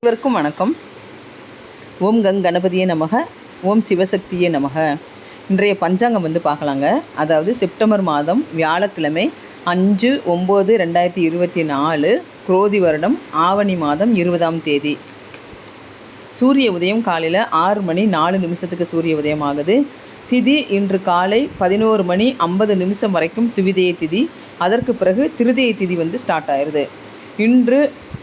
அனைவருக்கும் வணக்கம். ஓம் கங் கணபதியே நமக ஓம் சிவசக்தியே நமக. இன்றைய பஞ்சாங்கம் வந்து பார்க்கலாங்க. அதாவது செப்டம்பர் மாதம் வியாழக்கிழமை அஞ்சு ஒம்பது ரெண்டாயிரத்தி இருபத்தி நாலு குரோதி வருடம் ஆவணி மாதம் இருபதாம் தேதி. சூரிய உதயம் காலையில் ஆறு மணி நாலு நிமிஷத்துக்கு சூரிய உதயம் ஆகுது. திதி இன்று காலை பதினோரு மணி ஐம்பது நிமிஷம் வரைக்கும் துவிதய திதி. அதற்கு பிறகு திருதய திதி வந்து ஸ்டார்ட் ஆயிடுது இன்று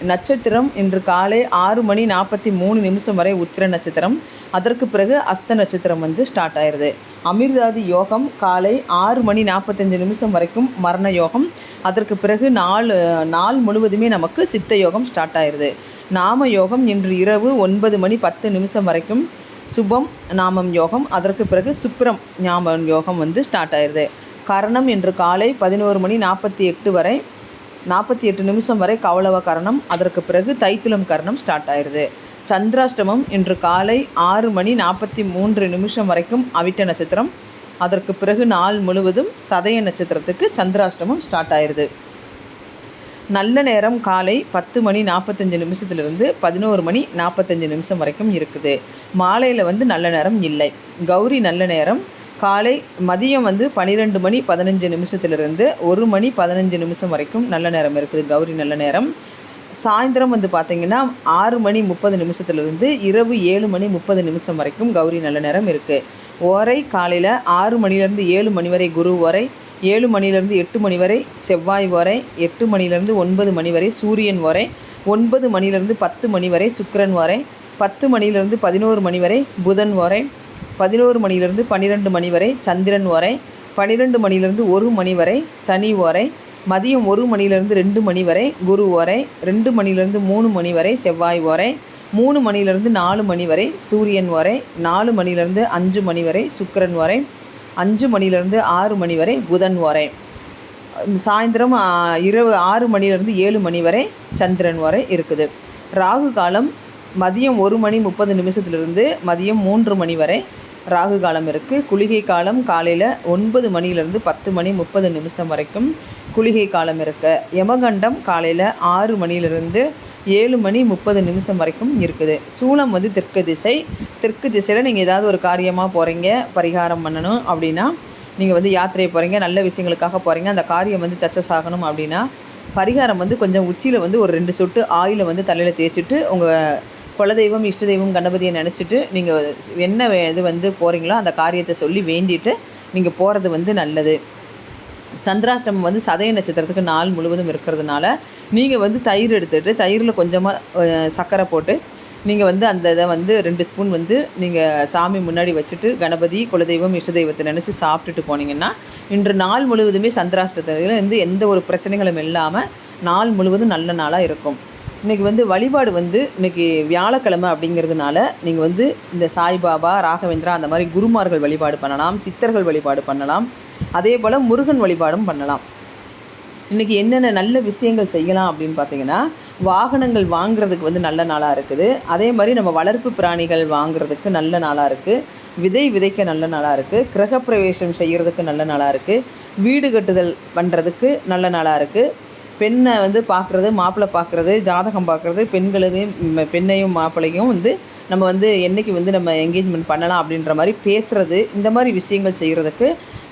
நட்சத்திரம் இன்று காலை ஆறு மணி நாற்பத்தி மூணு நிமிஷம் வரை உத்திர நட்சத்திரம். அதற்கு பிறகு அஸ்த நட்சத்திரம் வந்து ஸ்டார்ட் ஆயிடுது அமிர்தாதி யோகம் காலை ஆறு மணி நாற்பத்தஞ்சு நிமிஷம் வரைக்கும் மரண யோகம். அதற்கு பிறகு நாள் நாள் முழுவதுமே நமக்கு சித்த யோகம் ஸ்டார்ட் ஆயிடுது நாம யோகம் இன்று இரவு ஒன்பது மணி பத்து நிமிஷம் வரைக்கும் சுபம் நாமம் யோகம். அதற்கு பிறகு சுப்ரம் ஞாபகம் யோகம் வந்து ஸ்டார்ட் ஆயிடுது கரணம் இன்று காலை பதினோரு மணி நாற்பத்தி எட்டு வரை நாற்பத்தி எட்டு நிமிஷம் வரை கவளவ கரணம் அதற்கு பிறகு தைத்துளம் கரணம் ஸ்டார்ட் ஆயிடுது சந்திராஷ்டமம் இன்று காலை ஆறு மணி நாற்பத்தி மூன்று நிமிஷம் வரைக்கும் அவிட்ட நட்சத்திரம். அதற்கு பிறகு நாள் முழுவதும் சதய நட்சத்திரத்துக்கு சந்திராஷ்டமம் ஸ்டார்ட் ஆயிடுது நல்ல நேரம் காலை பத்து மணி நாற்பத்தஞ்சு நிமிஷத்துலேருந்து பதினோரு மணி நாற்பத்தஞ்சு நிமிஷம் வரைக்கும் இருக்குது. மாலையில் வந்து நல்ல நேரம் இல்லை. கௌரி நல்ல நேரம் காலை மதியம் வந்து பன்னிரெண்டு மணி பதினஞ்சு நிமிஷத்துலேருந்து ஒரு மணி பதினஞ்சு நிமிஷம் வரைக்கும் நல்ல நேரம் இருக்குது. கௌரி நல்ல நேரம். சாயந்தரம் வந்து பார்த்திங்கன்னா ஆறு மணி முப்பது நிமிஷத்துலேருந்து இரவு ஏழு மணி முப்பது நிமிஷம் வரைக்கும் கௌரி நல்ல நேரம் இருக்குது ஓரை காலையில் ஆறு மணிலேருந்து ஏழு மணி வரை குரு ஓரை ஏழு மணிலேருந்து எட்டு மணி வரை செவ்வாய் ஓரை எட்டு மணிலேருந்து ஒன்பது மணி வரை சூரியன் ஓரை ஒன்பது மணிலேருந்து பத்து மணி வரை சுக்கரன் ஒரை பத்து மணிலேருந்து பதினோரு மணி வரை புதன் ஒரை பதினோரு மணிலேருந்து பன்னிரெண்டு மணி வரை சந்திரன் வரை பன்னிரெண்டு மணிலேருந்து ஒரு மணி வரை சனி ஓரை மதியம் ஒரு மணிலேருந்து ரெண்டு மணி வரை குரு ஓரை ரெண்டு மணிலேருந்து மூணு மணி வரை செவ்வாய் ஓரை மூணு மணிலேருந்து நாலு மணி வரை சூரியன் வரை நாலு மணிலேருந்து அஞ்சு மணி வரை சுக்கிரன் வரை அஞ்சு மணிலேருந்து ஆறு மணி வரை புதன் ஓரை சாயந்தரம் இரவு ஆறு மணிலேருந்து ஏழு மணி வரை சந்திரன் வரை இருக்குது. ராகு காலம் மதியம் ஒரு மணி முப்பது நிமிஷத்துலேருந்து மதியம் மூன்று மணி வரை ராகு காலம் இருக்குது குளிகை காலம் காலையில் ஒன்பது மணிலேருந்து பத்து மணி முப்பது நிமிஷம் வரைக்கும் குளிகை காலம் இருக்கு. யமகண்டம் காலையில் ஆறு மணிலிருந்து ஏழு மணி முப்பது நிமிஷம் வரைக்கும் இருக்குது. சூளம் வந்து தெற்கு திசை. தெற்கு திசையில் நீங்கள் ஏதாவது ஒரு காரியமாக போகிறீங்க பரிகாரம் பண்ணணும் அப்படின்னா நீங்கள் வந்து யாத்திரை போகிறீங்க நல்ல விஷயங்களுக்காக போகிறீங்க அந்த காரியம் வந்து சக்ஸஸ் ஆகணும் அப்படின்னா பரிகாரம் வந்து கொஞ்சம் உச்சியில் வந்து ஒரு ரெண்டு சொட்டு ஆயிலை வந்து தலையில் தேய்ச்சிட்டு உங்கள் குலதெய்வம் இஷ்ட தெய்வம் கணபதியை நினச்சிட்டு நீங்கள் என்ன வே- இது வந்து போகிறீங்களோ அந்த காரியத்தை சொல்லி வேண்டிட்டு நீங்கள் போகிறது வந்து நல்லது. சந்திராஷ்டமம் வந்து சதய நட்சத்திரத்துக்கு நாள் முழுவதும் இருக்கிறதுனால நீங்கள் வந்து தயிர் எடுத்துகிட்டு தயிரில் கொஞ்சமாக சர்க்கரை போட்டு நீங்கள் வந்து அந்த இதை வந்து ரெண்டு ஸ்பூன் வந்து நீங்கள் சாமி முன்னாடி வச்சுட்டு கணபதி குலதெய்வம் இஷ்ட தெய்வத்தை நினச்சி சாப்பிட்டுட்டு போனீங்கன்னா இன்று நாள் முழுவதுமே சந்திராஷ்டத்தில் வந்து எந்த ஒரு பிரச்சனைகளும் இல்லாமல் நாள் முழுவதும் நல்ல நாளாக இருக்கும். இன்றைக்கி வந்து வழிபாடு வந்து இன்றைக்கி வியாழக்கிழமை அப்படிங்கிறதுனால நீங்கள் வந்து இந்த சாய்பாபா ராகவேந்திரா அந்த மாதிரி குருமார்கள் வழிபாடு பண்ணலாம் சித்தர்கள் வழிபாடு பண்ணலாம். அதே போல் முருகன் வழிபாடும் பண்ணலாம். இன்றைக்கி என்னென்ன நல்ல விஷயங்கள் செய்யலாம் அப்படின்னு பார்த்தீங்கன்னா வாகனங்கள் வாங்குறதுக்கு வந்து நல்ல நாளாக இருக்குது. அதே மாதிரி நம்ம வளர்ப்பு பிராணிகள் வாங்குறதுக்கு நல்ல நாளாக இருக்குது விதை விதைக்க நல்ல நாளாக இருக்குது கிரகப்பிரவேசம் செய்கிறதுக்கு நல்ல நாளாக இருக்குது வீடு கட்டுதல் பண்ணுறதுக்கு நல்ல நாளாக இருக்குது பெண்ணை வந்து பார்க்குறது மாப்பிள்ளை பார்க்குறது ஜாதகம் பார்க்குறது பெண்களையும் பெண்ணையும் மாப்பிள்ளையும் வந்து நம்ம வந்து என்னைக்கு வந்து நம்ம என்கேஜ்மெண்ட் பண்ணலாம் அப்படின்ற மாதிரி பேசுகிறது இந்த மாதிரி விஷயங்கள் செய்கிறதுக்கு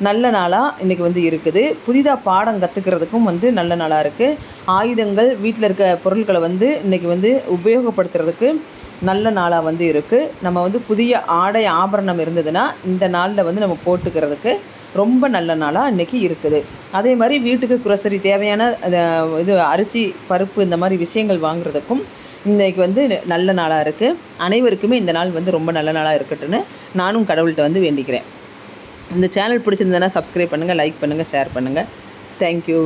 நல்ல நாளாக இன்றைக்கி வந்து இருக்குது. புதிதாக பாடம் கற்றுக்கிறதுக்கும் வந்து நல்ல நாளாக இருக்குது ஆயுதங்கள் வீட்டில் இருக்க பொருட்களை வந்து இன்றைக்கி வந்து உபயோகப்படுத்துறதுக்கு நல்ல நாளாக வந்து இருக்குது நம்ம வந்து புதிய ஆடை ஆபரணம் இருந்ததுன்னா இந்த நாளில் வந்து நம்ம போட்டுக்கிறதுக்கு ரொம்ப நல்ல நாளாக இன்றைக்கி இருக்குது. அதே மாதிரி வீட்டுக்கு குரசரி தேவையான இது அரிசி பருப்பு இந்த மாதிரி விஷயங்கள் வாங்குறதுக்கும் இன்றைக்கி வந்து நல்ல நாளாக இருக்குது அனைவருக்குமே இந்த நாள் வந்து ரொம்ப நல்ல நாளாக இருக்கட்டுன்னு நானும் கடவுள்கிட்ட வந்து வேண்டிக்கிறேன். இந்த சேனல் பிடிச்சிருந்ததுன்னா சப்ஸ்கிரைப் பண்ணுங்கள் லைக் பண்ணுங்கள் ஷேர் பண்ணுங்கள் தேங்க்யூ